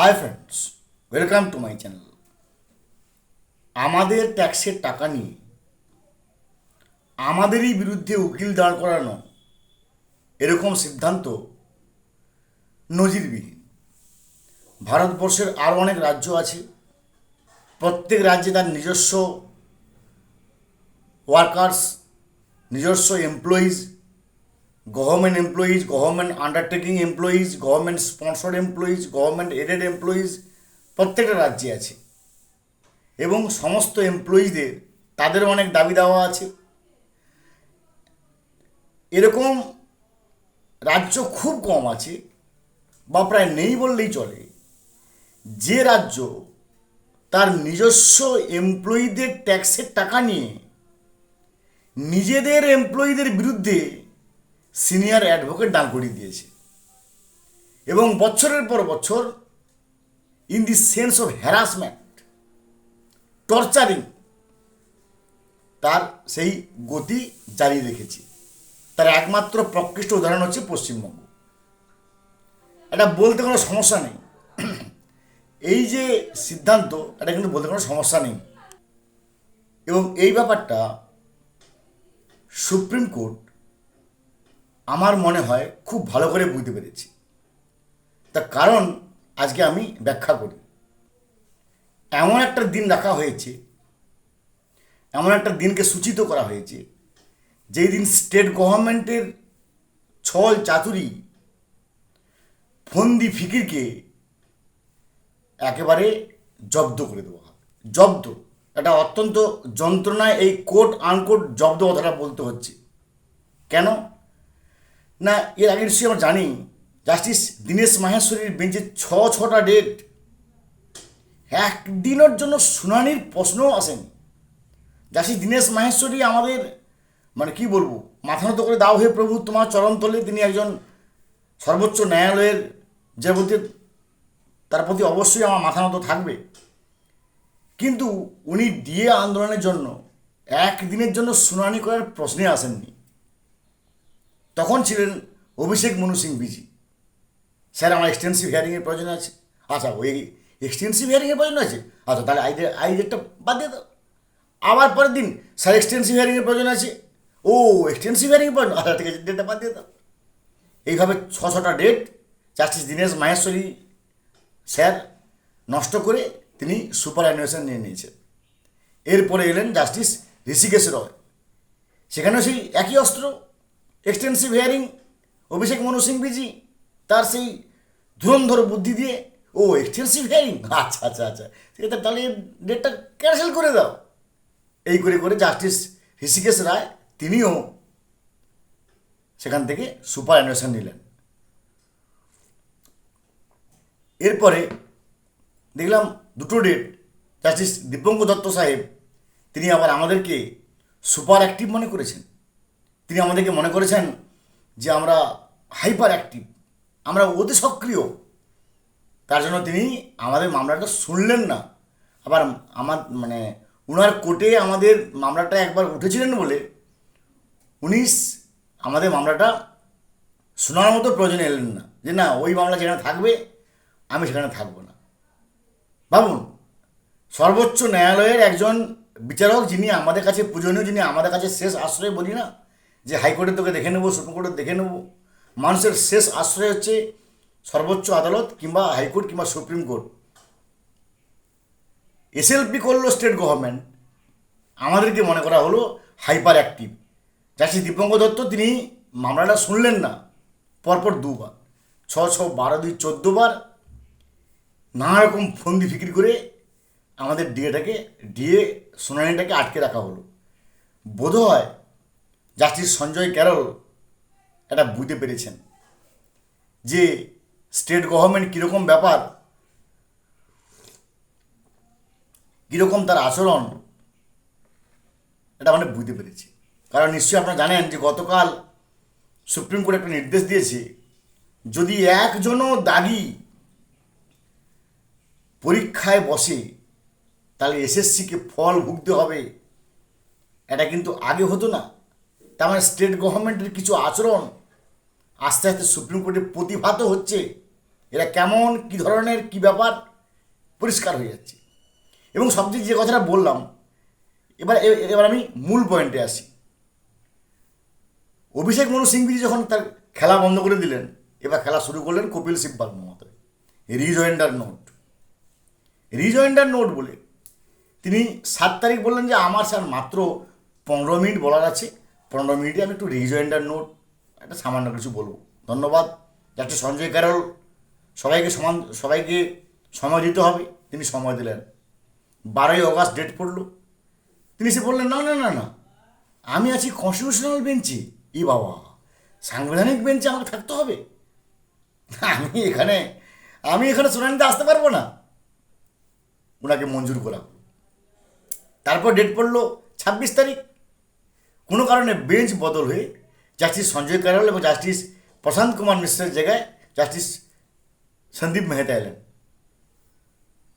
Hi friends welcome to my channel আমাদের ট্যাক্সের টাকা নিয়ে, আমাদেরই বিরুদ্ধে উকিল দাঁড় করানো এরকম সিদ্ধান্ত নজিরবিহীন। ভারতবর্ষের আরও অনেক রাজ্য আছে, প্রত্যেক রাজ্যে তার নিজস্ব ওয়ার্কার্স নিজস্ব employees government employees government undertaking employees government sponsored employees government aided employees প্রত্যেকটা রাজ্যে আছে। এবং সমস্ত এমপ্লয়িজদের তাদেরও অনেক দাবি দেওয়া আছে। এরকম রাজ্য খুব কম আছে বা প্রায় নেই বললেই চলে। যে রাজ্য তার নিজস্ব এমপ্লয়িদের ট্যাক্সের টাকা নিয়ে নিজেদের এমপ্লয়িদের বিরুদ্ধে সিনিয়র অ্যাডভোকেট দাঁড় করিয়ে দিয়েছে। এবং বছরের পর বছর in the sense of harassment torturing তার সেই গতি জারি রেখেছে। তার একমাত্র প্রকৃষ্ট উদাহরণ হচ্ছে পশ্চিমবঙ্গ। এটা বলতে কোনো সমস্যা নেই। এই যে সিদ্ধান্ত, এটা কিন্তু বলতে কোনো সমস্যা নেই। এবং এই ব্যাপারটা সুপ্রিম কোর্ট আমার মনে হয় খুব ভালো করে বুঝতে পেরেছি। তার কারণ আজকে আমি ব্যাখ্যা করি। এমন একটা দিন রাখা হয়েছে, এমন একটা দিনকে সূচিত করা হয়েছে, যেই দিন স্টেট গভর্নমেন্টের ছল চাতুরি, ফন্দি ফিকিরকে একেবারে জব্দ করে দেওয়া হবে জব্দ, এটা অত্যন্ত যন্ত্রণায় এই কোট আনকোট জব্দ কথাটা বলতে হচ্ছে। কেন? না, এর আগে নিশ্চয়ই আমরা জানি। জাস্টিস দীনেশ মাহেশ্বরীর বেঞ্চে ছ, ছটা ডেট একদিনের জন্য শুনানির প্রশ্নও আসেনি। জাস্টিস দীনেশ মাহেশ্বরী আমাদের মানে কি বলব, মাথা নত করে দাও হে প্রভু, তোমার চরণতলে তিনি একজন সর্বোচ্চ ন্যায়ালয়ের যে প্রতি তার প্রতি অবশ্যই আমার মাথা নত থাকবে। কিন্তু উনি ডিএ আন্দোলনের জন্য একদিনের জন্য শুনানি করার প্রশ্নে আসেননি। তখন ছিলেন অভিষেক মনু সিং বিজি। স্যার, আমার এক্সটেন্সিভ হিয়ারিংয়ের প্রয়োজন আছে। আচ্ছা ওই এক্সটেন্সিভ হিয়ারিংয়ের প্রয়োজন আছে? আচ্ছা তাহলে আই আই ডেটটা বাদ দিয়ে দাও। আবার পরের দিন, স্যার এক্সটেন্সিভ হিয়ারিংয়ের প্রয়োজন আছে। ও এক্সটেন্সিভ হিয়ারিংয়ের প্রয়োজন? আচ্ছা ঠিক আছে ডেটটা বাদ দিয়ে দাও। এইভাবে ছ ছটা date justice Dinesh Maheshwari sir নষ্ট করে তিনি সুপার অ্যানুয়েশন নিয়ে নিয়েছেন। এরপরে এলেন জাস্টিস ঋষিকেশ রয়। সেখানেও সেই একই অস্ত্র। Extensive hearing Abhishek Manu Singhvi, তার সেই ধুরন্ধর বুদ্ধি দিয়ে, ও এক্সটেন্সিভ হিয়ারিং আচ্ছা আচ্ছা আচ্ছা। ঠিক আছে, তাহলে ডেটটা ক্যান্সেল করে দাও। এই করে করে জাস্টিস ঋষিকেশ রায় তিনিও সেখান থেকে সুপার অ্যানুয়েশন নিলেন। এরপরে দেখলাম দুটো ডেট জাস্টিস দীপঙ্কর দত্ত সাহেব, তিনি আবার আমাদেরকে সুপার অ্যাক্টিভ মনে করেছেন। তিনি আমাদেরকে মনে করেছেন যে আমরা হাইপার অ্যাক্টিভ আমরা অতি সক্রিয়। তার জন্য তিনি আমাদের মামলাটা শুনলেন না। আবার আমার মানে ওনার কোর্টে আমাদের মামলাটা একবার উঠেছিলেন বলে উনি আমাদের মামলাটা শোনার মতো প্রয়োজনে এলেন না। যে না, ওই মামলা যেখানে থাকবে, আমি সেখানে থাকব না। ভাবুন, সর্বোচ্চ ন্যায়ালয়ের একজন বিচারক যিনি আমাদের কাছে পূজনীয়, যিনি আমাদের কাছে শেষ আশ্রয় বলি না যে হাইকোর্টে তোকে দেখে নেব, সুপ্রিম কোর্টে দেখে নেব। মানুষের শেষ আশ্রয় হচ্ছে সর্বোচ্চ আদালত কিংবা হাইকোর্ট কিংবা সুপ্রিম কোর্ট। এসএলপি করল স্টেট গভর্নমেন্ট। আমাদেরকে মনে করা হলো hyper active. Justice Dipankar Datta, তিনি মামলাটা শুনলেন না। পরপর দুবার। ছ ছ, বারো, দুই, চোদ্দ বার নানা রকম ফন্দি ফিকির করে আমাদের ডিএটাকে, ডিএ শুনানিটাকে আটকে রাখা হলো। বোধ হয় জাস্টিস সঞ্জয় ক্যারল এটা বুঝতে পেরেছেন যে স্টেট গভর্নমেন্ট কীরকম ব্যাপার, কীরকম তার আচরণ, এটা মানে বুঝতে পেরেছি। কারণ নিশ্চয়ই আপনারা জানেন যে গতকাল সুপ্রিম কোর্ট একটা নির্দেশ দিয়েছে, যদি একজনও দাগি পরীক্ষায় বসে, তাহলে এসএসসিকে ফল ভুগতে হবে, এটা কিন্তু আগে হতো না। তার মানে স্টেট গভর্নমেন্টের কিছু আচরণ আস্তে আস্তে সুপ্রিম কোর্টে প্রতিভাত হচ্ছে, এরা কেমন, কি ধরনের, কি ব্যাপার পরিষ্কার হয়ে যাচ্ছে। এবং সবচেয়ে যে কথাটা বললাম, এবার এবার আমি মূল পয়েন্টে আসি। অভিষেক মনু সিংবিজি যখন তার খেলা বন্ধ করে দিলেন, এবার খেলা শুরু করলেন কপিল সিব্বাল মহোদয় রিজয়েন্ডার নোট। রিজয়েন্ডার নোট বলে তিনি সাত তারিখ বললেন যে আমার স্যার মাত্র পনেরো মিনিট বলার আছে। পনেরো মিনিটে আমি একটু রিজয়েন্ডার নোট, একটা সামান্য কিছু বলব। ধন্যবাদ যাতে সঞ্জয় ক্যারল। সবাইকে সমান, সবাইকে সময় দিতে হবে, তিনি সময় দিলেন। বারোই অগাস্ট ডেট পড়ল। তিনি সে বললেন, না না না না, আমি আছি কনস্টিটিউশনাল বেঞ্চে ই বাবা, সাংবিধানিক বেঞ্চে আমাকে থাকতে হবে? আমি এখানে আমি এখানে শুনানিতে আসতে পারব না। ওনাকে মঞ্জুর করা। তারপর ডেট পড়ল ছাব্বিশ তারিখ। কোনো কারণে বেঞ্চ বদল হয়ে জাস্টিস সঞ্জয় কারল এবং জাস্টিস প্রশান্ত কুমার মিশ্রের জায়গায় জাস্টিস সন্দীপ মেহতা এলেন।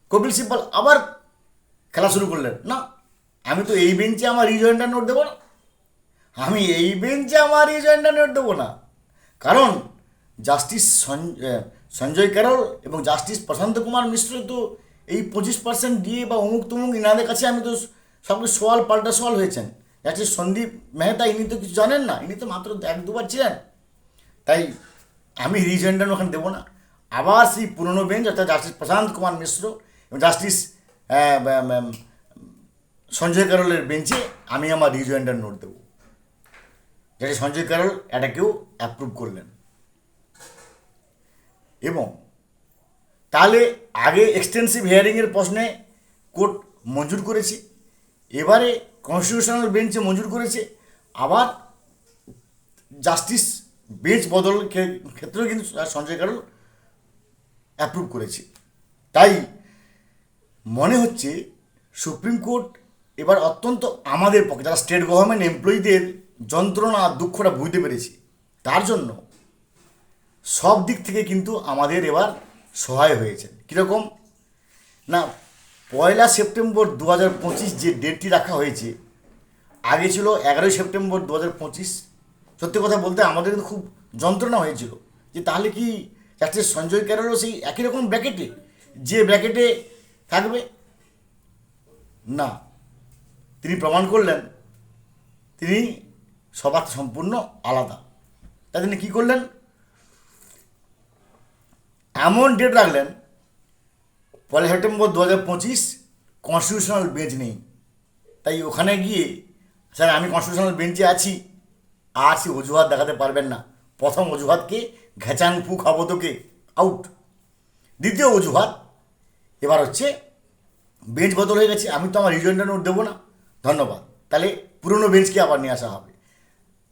কপিল সিব্বল আবার খেলা শুরু করলেন। না, আমি তো এই বেঞ্চে আমার রিজয়েন্ডার নোট দেবো না। আমি এই বেঞ্চে আমার রিজয়েন্ডার নোট দেবো না। কারণ জাস্টিস সঞ্জ- সঞ্জয় ক্যারল এবং জাস্টিস প্রশান্ত কুমার মিশ্র তো এই পঁচিশ পার্সেন্ট দিয়ে বা অমুক তুমুক ইনাদের কাছে আমি তো সব সোয়াল পাল্টা সোয়াল হয়েছেন। জাস্টিস সন্দীপ মেহতা ইনি তো কিছু জানেন না। ইনি তো মাত্র এক দুবার ছিলেন। তাই আমি রিজেন্ডার ওখানে দেবো না। আবার সেই পুরনো বেঞ্চ অর্থাৎ জাস্টিস প্রশান্ত কুমার মিশ্র এবং জাস্টিস সঞ্জয় কারলের বেঞ্চে আমি আমার রিজয়েন্ডার নোট দেবো। যেটা সঞ্জয় কারল এটাকেও অ্যাপ্রুভ করলেন। এবং তাহলে আগে এক্সটেন্সিভ হিয়ারিংয়ের প্রশ্নে কোর্ট মঞ্জুর করেছে। এবারে কনস্টিটিউশনাল বেঞ্চে মঞ্জুর করেছে। আবার জাস্টিস বেঞ্চ বদল ক্ষেত্রেও কিন্তু সঞ্জয় কারল অ্যাপ্রুভ করেছে। তাই মনে হচ্ছে সুপ্রিম কোর্ট এবার অত্যন্ত আমাদের পক্ষে, যারা স্টেট গভর্নমেন্ট এমপ্লয়ীদের যন্ত্রণা আর দুঃখটা বুঝতে পেরেছে, তার জন্য সব দিক থেকে কিন্তু আমাদের এবার সহায় হয়েছে কীরকম? না পয়লা সেপ্টেম্বর দু হাজার পঁচিশ যে ডেটটি রাখা হয়েছে, আগে ছিল এগারোই সেপ্টেম্বর দু হাজার পঁচিশ। সত্যি কথা বলতে আমাদের কিন্তু খুব যন্ত্রণা হয়েছিল যে তাহলে কি জাস্টিস সঞ্জয় ক্যারলও সেই একই রকম ব্র্যাকেটে, যে ব্র্যাকেটে থাকবে? না। তিনি প্রমাণ করলেন, তিনি সবার সম্পূর্ণ আলাদা। তাই তিনি কী করলেন? এমন ডেট রাখলেন পয়লা সেপ্টেম্বর দু হাজার পঁচিশ কনস্টিটিউশনাল বেঞ্চ নেই। তাই ওখানে গিয়ে, স্যার, আমি কনস্টিটিউশনাল বেঞ্চে আছি, আর সে অজুহাত দেখাতে পারবেন না। প্রথম অজুহাতকে ঘেচাং ফু খাব তোকে আউট দ্বিতীয় অজুহাত, এবার হচ্ছে বেঞ্চ বদল হয়ে গেছে, আমি তো আমার রিজয়েন্ডার নোট দেবো না। ধন্যবাদ। তাহলে পুরনো বেঞ্চকে আবার নিয়ে আসা হবে।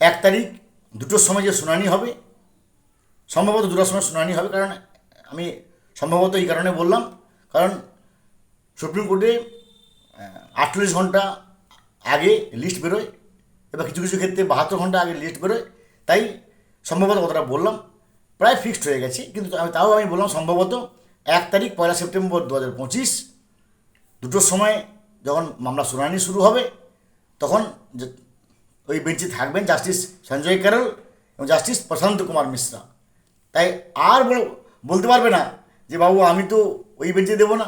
এক তারিখ, দুটোর সময় যে শুনানি হবে, সম্ভবত দুটোর সময় শুনানি হবে, কারণ আমি সম্ভবত এই কারণে বললাম কারণ সুপ্রিম কোর্টে আটচল্লিশ ঘণ্টা আগে লিস্ট বেরোয় এবার কিছু কিছু ক্ষেত্রে বাহাত্তর ঘণ্টা আগে লিস্ট বেরোয়। তাই সম্ভবত কথাটা বললাম, প্রায় ফিক্সড হয়ে গেছে। কিন্তু আমি তাও আমি বললাম সম্ভবত এক তারিখ, পয়লা সেপ্টেম্বর দু হাজার পঁচিশ, দুটোর সময় যখন মামলা শুনানি শুরু হবে, তখন ওই বেঞ্চে থাকবেন জাস্টিস সঞ্জয় ক্যারল এবং জাস্টিস প্রশান্ত কুমার মিশ্রা। তাই আর বলতে পারবে না যে, বাবু, আমি তো ওই বেঞ্চে দেবো না।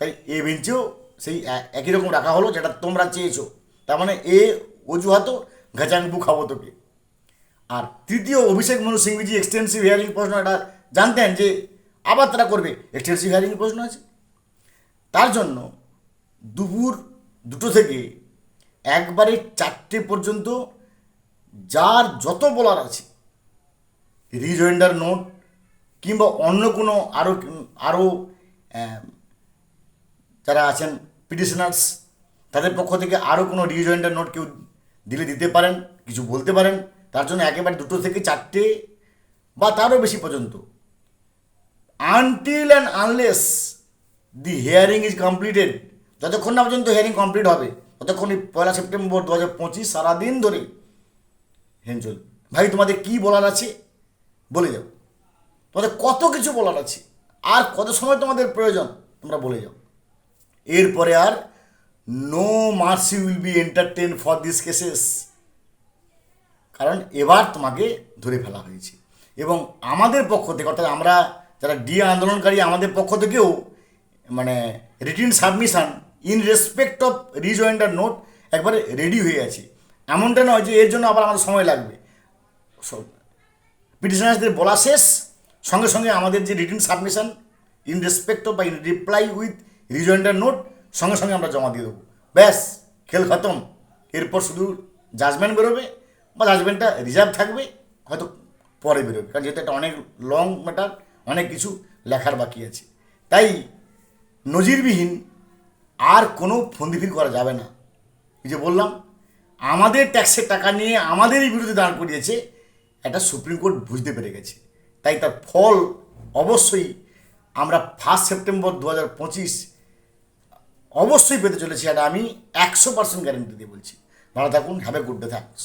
তাই এ বেঞ্চেও সেই একই রকম রাখা হলো যেটা তোমরা চেয়েছো। তার মানে এ অজুহাতও ঘাচাংবু খাব তোকে। আর তৃতীয় অভিষেক মনু সিংবিজি এক্সটেন্সিভ হিয়ারিং প্রশ্ন, এটা জানতেন যে আবার তারা করবে। এক্সটেন্সিভ হিয়ারিং প্রশ্ন আছে। তার জন্য দুপুর দুটো থেকে একবারে চারটে পর্যন্ত যার যত বলার আছে রিজয়েন্ডার নোট কিংবা অন্য কোনো আরও আরও যারা আছেন পিটিশনার্স, তাদের পক্ষ থেকে আরও কোনো রিজয়েন্ডার নোট কেউ দিলে দিতে পারেন, কিছু বলতে পারেন। তার জন্য একেবারে দুটো থেকে চারটে বা তারও বেশি পর্যন্ত। Until and unless the hearing is completed যতক্ষণ না পর্যন্ত হিয়ারিং কমপ্লিট হবে, ততক্ষণ এই পয়লা সেপ্টেম্বর দু হাজার পঁচিশ, সারাদিন ধরে হেন চলবে। ভাই, তোমাদের কী বলার আছে? বলে যাও। তোমাদের কত কিছু বলার আছে? আর কত সময় তোমাদের প্রয়োজন? তোমরা বলে যাও। এরপরে আর no mercy will be entertain for this cases কারণ এবার তোমাকে ধরে ফেলা হয়েছে। এবং আমাদের পক্ষ থেকে, অর্থাৎ আমরা যারা ডিএ আন্দোলনকারী, আমাদের পক্ষ থেকেও মানে written submission in respect of rejoinder note একবারে রেডি হয়ে আছে। এমনটা নয় যে এর জন্য আবার আমাদের সময় লাগবে। পিটিশনার্সদের বলা শেষ। সঙ্গে সঙ্গে আমাদের যে written submission in respect of বা in reply with rejoinder note সঙ্গে সঙ্গে আমরা জমা দিয়ে দেবো। ব্যাস, খেল খতম। এরপর শুধু জাজমেন্ট বেরোবে বা জাজমেন্টটা রিজার্ভ থাকবে, হয়তো পরে বেরোবে। কারণ যেহেতু একটা অনেক লং ম্যাটার অনেক কিছু লেখার বাকি আছে। তাই নজিরবিহীন আর কোনো ফন্দিফির করা যাবে না। এই যে বললাম, আমাদের ট্যাক্সের টাকা নিয়ে আমাদেরই বিরুদ্ধে দাঁড় করিয়েছে, এটা সুপ্রিম কোর্ট বুঝতে পেরে গেছে। তাই তার ফল অবশ্যই আমরা ফার্স্ট সেপ্টেম্বর দু হাজার পঁচিশ অবশ্যই পেতে চলেছি এটা আমি একশো পার্সেন্ট গ্যারেন্টি দিয়ে বলছি। ভালো থাকুন have a good day thanks